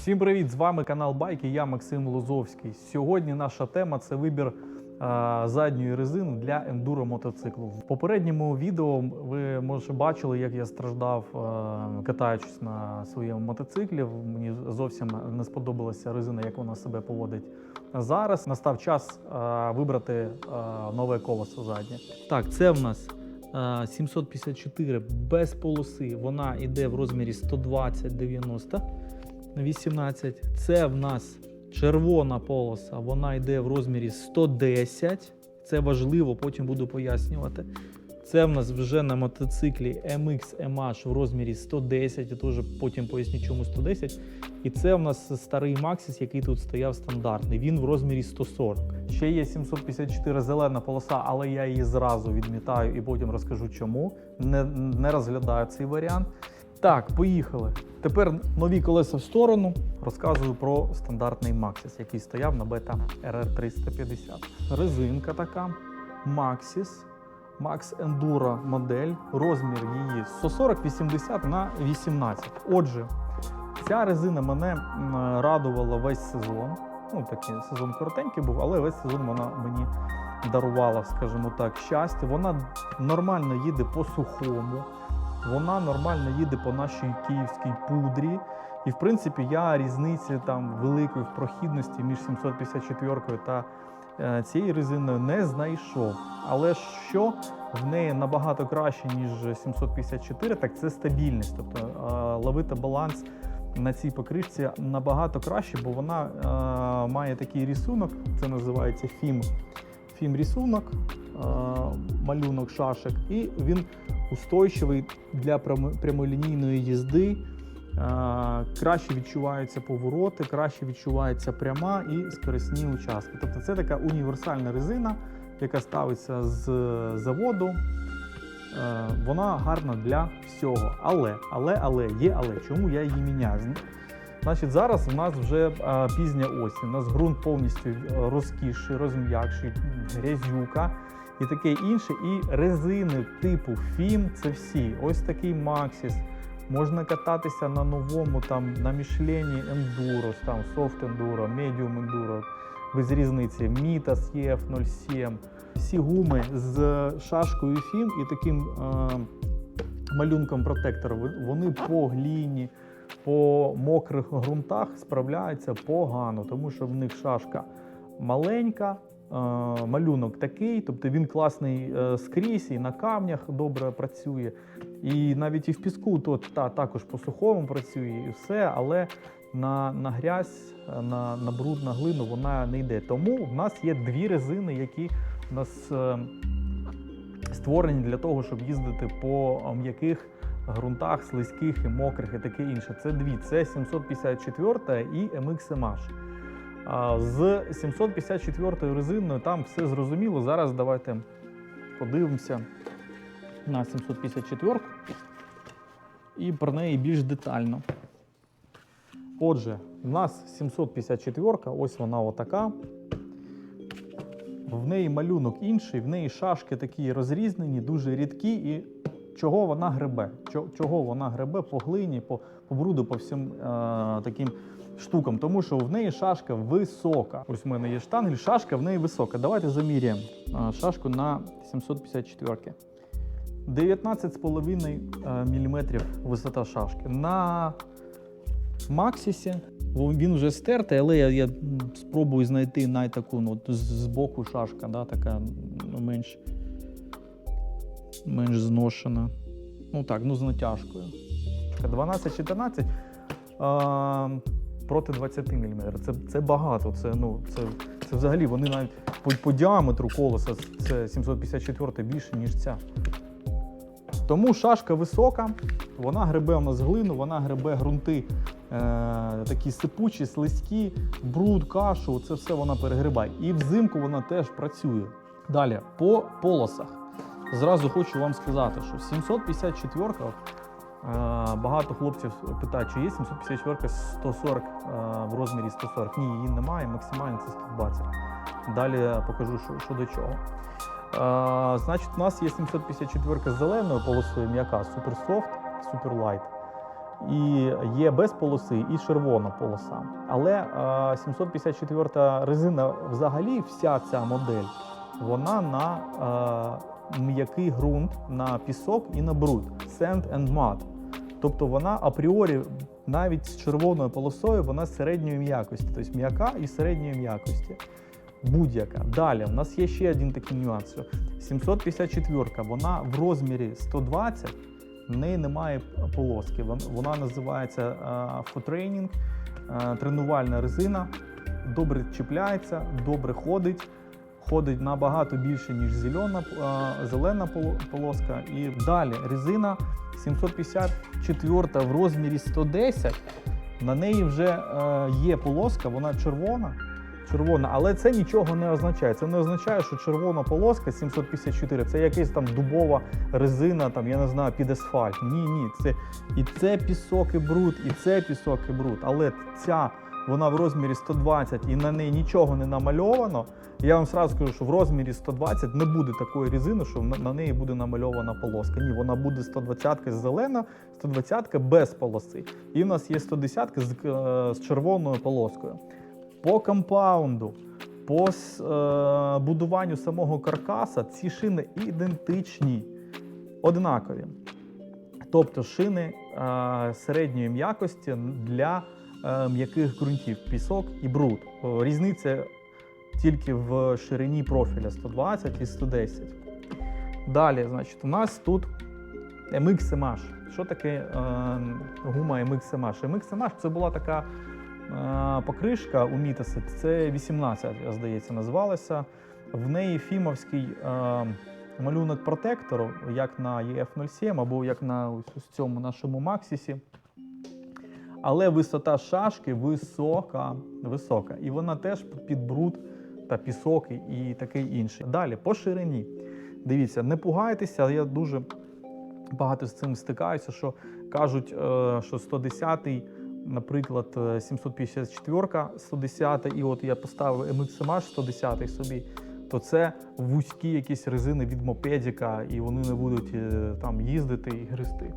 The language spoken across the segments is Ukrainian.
Всім привіт! З вами канал Байки. Я Максим Лозовський. Сьогодні наша тема це вибір а, задньої резини для ендуро мотоциклу. В попередньому відео ви може бачили, як я страждав, а, катаючись на своєму мотоциклі. Мені зовсім не сподобалася резина, як вона себе поводить зараз. Настав час а, вибрати нове колесо заднє. Так, це в нас. а, 754 без полоси. Вона йде в розмірі 120-90 на 18. Це в нас червона полоса, вона йде в розмірі 110. Це важливо, потім буду пояснювати. Це в нас вже на мотоциклі MX MH в розмірі 110, я теж потім поясню, чому 110. І це в нас старий Maxis, який тут стояв стандартний. Він в розмірі 140. Ще є 754 зелена полоса, але я її зразу відмітаю і потім розкажу чому. Не, не розглядаю цей варіант. Так, поїхали. Тепер нові колеса в сторону. Розказую про стандартний Maxis, який стояв на бета RR 350. Резинка така Maxis. Max Enduro модель. Розмір її 140-80 на 18. Отже, ця резина мене радувала весь сезон. Ну, такий сезон коротенький був, але весь сезон вона мені дарувала, скажімо так, щастя. Вона нормально їде по сухому. Вона нормально їде по нашій київській пудрі. І в принципі я різниці там великої в прохідності між 754 та е, цією резиною не знайшов. Але що в неї набагато краще, ніж 754, так це стабільність. Тобто е, ловити баланс на цій покришці набагато краще, бо вона е, має такий рисунок, це називається фім. Фім рисунок, малюнок шашек, і він устойчивий для прямолінійної їзди. Е, Краще відчуваються повороти, краще відчувається пряма і скорисні участки. Тобто це така універсальна резина, яка ставиться з заводу. Е, Вона гарна для всього. Але, але, але, є але. Чому я її міняю? Значить, зараз у нас вже е, пізня осінь. У нас ґрунт повністю розкіший, розм'якший, грязюка і таке інше. І резини типу FIM це всі. Ось такий Maxis. Можна кататися на новому, там на Мішлені Enduro, там Soft Enduro, Medium Enduro, без різниці. Mitas EF07. Всі гуми з шашкою FIM і таким е, малюнком протектора. Вони по гліні, по мокрих ґрунтах справляються погано, тому що в них шашка маленька, малюнок такий, тобто він класний е, скрізь і на камнях добре працює. І навіть і в піску то та, також по сухому працює і все, але на, на грязь, е, на, на бруд, на глину вона не йде. Тому в нас є дві резини, які в нас е, створені для того, щоб їздити по е, м'яких ґрунтах, слизьких і мокрих, і таке інше. Це дві. Це 754 і MX MH. А З 754 резиною там все зрозуміло. Зараз давайте подивимося на 754 і про неї більш детально. Отже, в нас 754, ось вона отака. В неї малюнок інший, в неї шашки такі розрізнені, дуже рідкі. І чого вона гребе? Чого вона гребе по глині, по, по бруду, по всім е, таким штукам? Тому що в неї шашка висока. Ось в мене є штангель, шашка в неї висока. Давайте заміряємо шашку на 754. 19,5 мм висота шашки. На Максісі він вже стертий, але я, я спробую знайти найтаку ну, з, боку шашка, да, така ну, менш, менш зношена. Ну так, ну з натяжкою. 12-14 а, проти 20 мм. Це, це багато. Це, ну, це, це взагалі вони навіть по, по діаметру колеса це 754 більше, ніж ця. Тому шашка висока, вона гребе у нас глину, вона гребе ґрунти е, такі сипучі, слизькі, бруд, кашу, це все вона перегрибає. І взимку вона теж працює. Далі, по полосах. Зразу хочу вам сказати, що 754 е, багато хлопців питають, чи є 754 140 е, в розмірі 140. Ні, її немає, максимально це 120. Далі покажу, що, що до чого. Е, значить, у нас є 754 з зеленою полосою м'яка, Soft, Super І є без полоси, і червона полоса. Але е, 754 резина, взагалі, вся ця модель, вона на е, м'який ґрунт, на пісок і на бруд. Sand and mud. Тобто вона апріорі навіть з червоною полосою вона середньої м'якості, тобто м'яка і середньої м'якості. Будь-яка. Далі, у нас є ще один такий нюанс. що 754 вона в розмірі 120, в неї немає полоски. Вона називається е, фотрейнінг, е, тренувальна резина, добре чіпляється, добре ходить. Ходить набагато більше, ніж зелена, зелена полоска. І далі резина 754 в розмірі 110. На неї вже е, є полоска, вона червона. Червона, але це нічого не означає. Це не означає, що червона полоска 754 це якась там дубова резина, там я не знаю, під асфальт. Ні, ні, це і це пісок і бруд, і це пісок і бруд. Але ця вона в розмірі 120 і на неї нічого не намальовано. Я вам сразу скажу, що в розмірі 120 не буде такої резини, що на, неї буде намальована полоска. Ні, вона буде 120 зелена, 120 без полоси. І в нас є 110 з, е, з червоною полоскою. По компаунду, по е, будуванню самого каркаса ці шини ідентичні, однакові. Тобто шини е, середньої м'якості для м'яких ґрунтів, пісок і бруд. Різниця тільки в ширині профіля 120 і 110. Далі, значить, у нас тут MX MH. Що таке е, гума MX MH? MX MH це була така е, покришка у Мітаси, це 18, здається, називалася. В неї фімовський е, малюнок протектору, як на EF07 або як на ось цьому нашому Максісі. Але висота шашки висока, висока. І вона теж під бруд та пісок і- таке інше. Далі, по ширині. Дивіться, не пугайтеся, я дуже багато з цим стикаюся, що кажуть, е, що 110-й, наприклад, е, 754 110 і от я поставив MXMH 110 собі, то це вузькі якісь резини від мопедіка, і вони не будуть е, там їздити і гристи.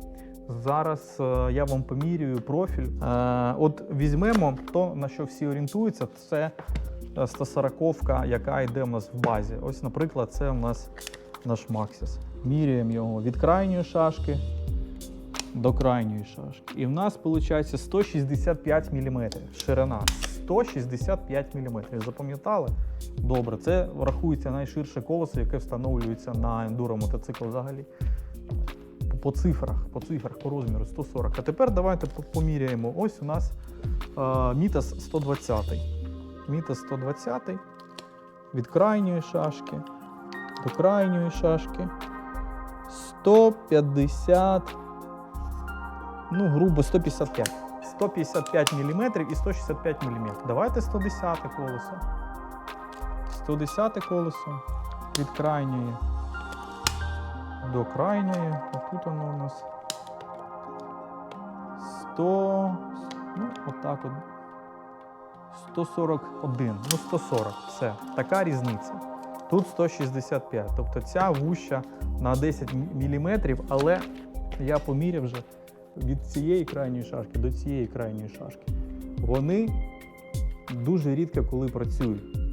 Зараз е, я вам помірюю профіль. Е, От візьмемо то, на що всі орієнтуються, це 140-ка, яка йде в нас в базі. Ось, наприклад, це у нас наш Maxis. Міряємо його від крайньої шашки до крайньої шашки. І в нас виходить 165 мм ширина. 165 мм. Запам'ятали? Добре, це рахується найширше колесо, яке встановлюється на ендуро мотоцикл взагалі. По цифрах, по цифрах, по розміру 140. А тепер давайте поміряємо. Ось у нас е, Мітас 120. Мітас 120 від крайньої шашки до крайньої шашки. 150, ну, грубо 155. 155 мм і 165 мм. Давайте 110 колесо. 110 колесо від крайньої до крайньої. Отут воно у нас 100, ну, отак от. 141, ну 140, все. Така різниця. Тут 165, тобто ця вуща на 10 мм, але я поміряв вже від цієї крайньої шашки до цієї крайньої шашки. Вони дуже рідко коли працюють.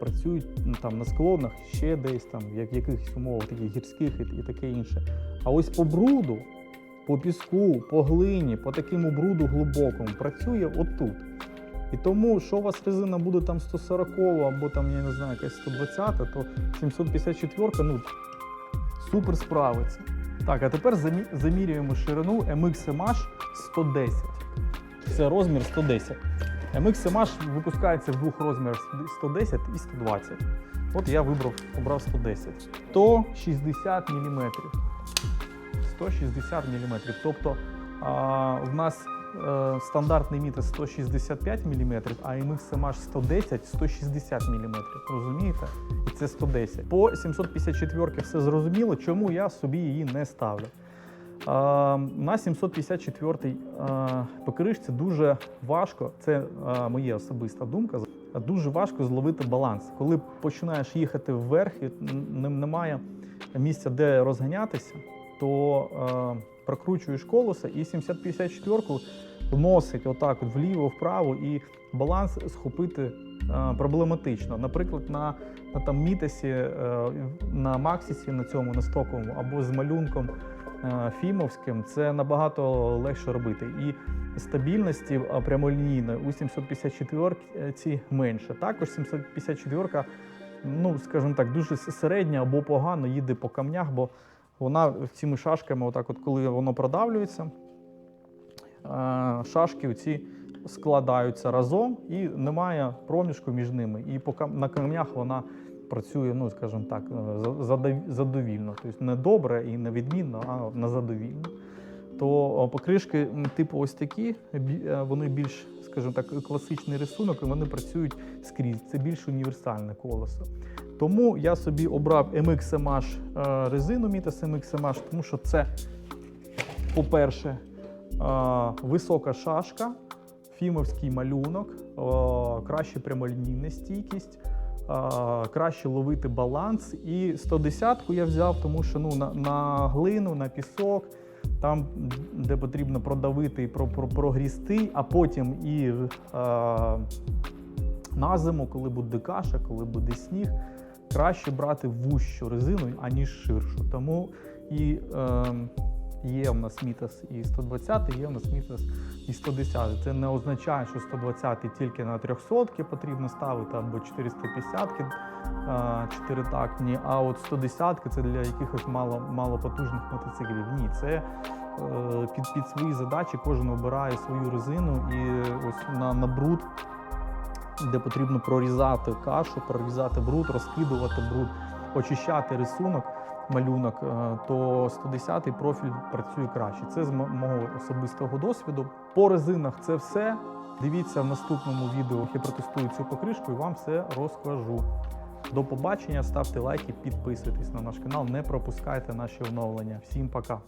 Працюють ну, там на склонах, ще десь там, як в якихось умовах таких гірських і, і таке інше. А ось по бруду, по піску, по глині, по такому бруду глибокому працює отут. І тому, що у вас резина буде там 140 або там, я не знаю, якась 120, то 754 ну, супер справиться. Так, а тепер замірюємо ширину MX MH 110. Це розмір 110. MX MH випускається в двох розмірах 110 і 120. От я вибрав, обрав 110. 160 мм. 160 мм. Тобто а, в нас е, стандартний мітр 165 мм, а MX MH 110 160 мм. Розумієте? І це 110. По 754 все зрозуміло, чому я собі її не ставлю. На 754 е, покришці дуже важко, це моя особиста думка. Дуже важко зловити баланс. Коли починаєш їхати вверх, і немає місця, де розганятися, то прокручуєш колесо і 754-ку вносить отак от вліво, вправо, і баланс схопити проблематично. Наприклад, на, на там мітесі, е, на Максісі, на цьому на стоковому, або з малюнком фімовським, це набагато легше робити. І стабільності а, прямолінійної у 754 ці менше. Також 754-ка, ну, скажімо так, дуже середня або погано їде по камнях, бо вона цими шашками, отак, от коли воно продавлюється, е, шашки оці складаються разом і немає проміжку між ними. І на камнях вона працює, ну скажімо так, е, за- задов- задовільно. Тобто не добре і не відмінно, а на задовільно. То покришки типу ось такі, е, вони більш, скажімо так, класичний рисунок, і вони працюють скрізь. Це більш універсальне колесо. Тому я собі обрав MX е, резину Mitas MX тому що це, по-перше, е, висока шашка, фімовський малюнок, е, краще прямолінійна стійкість, е, краще ловити баланс. І 110-ку я взяв, тому що ну, на, на глину, на пісок, там, де потрібно продавити і про, про, прогрісти, а потім і е, на зиму, коли буде каша, коли буде сніг, краще брати вущу резину, аніж ширшу. Тому і е, є в нас мітас і 120, є в нас мітас і 110. Це не означає, що 120 тільки на 300 потрібно ставити або 450 чотиритактні, а от 110 це для якихось мало, малопотужних мотоциклів. Ні, це е, під, під свої задачі кожен обирає свою резину і ось на, на бруд де потрібно прорізати кашу, прорізати бруд, розкидувати бруд, очищати рисунок, малюнок, е, то 110-й профіль працює краще. Це з мого особистого досвіду. По резинах це все. Дивіться в наступному відео, як я протестую цю покришку і вам все розкажу. До побачення, ставте лайки, підписуйтесь на наш канал, не пропускайте наші оновлення. Всім пока!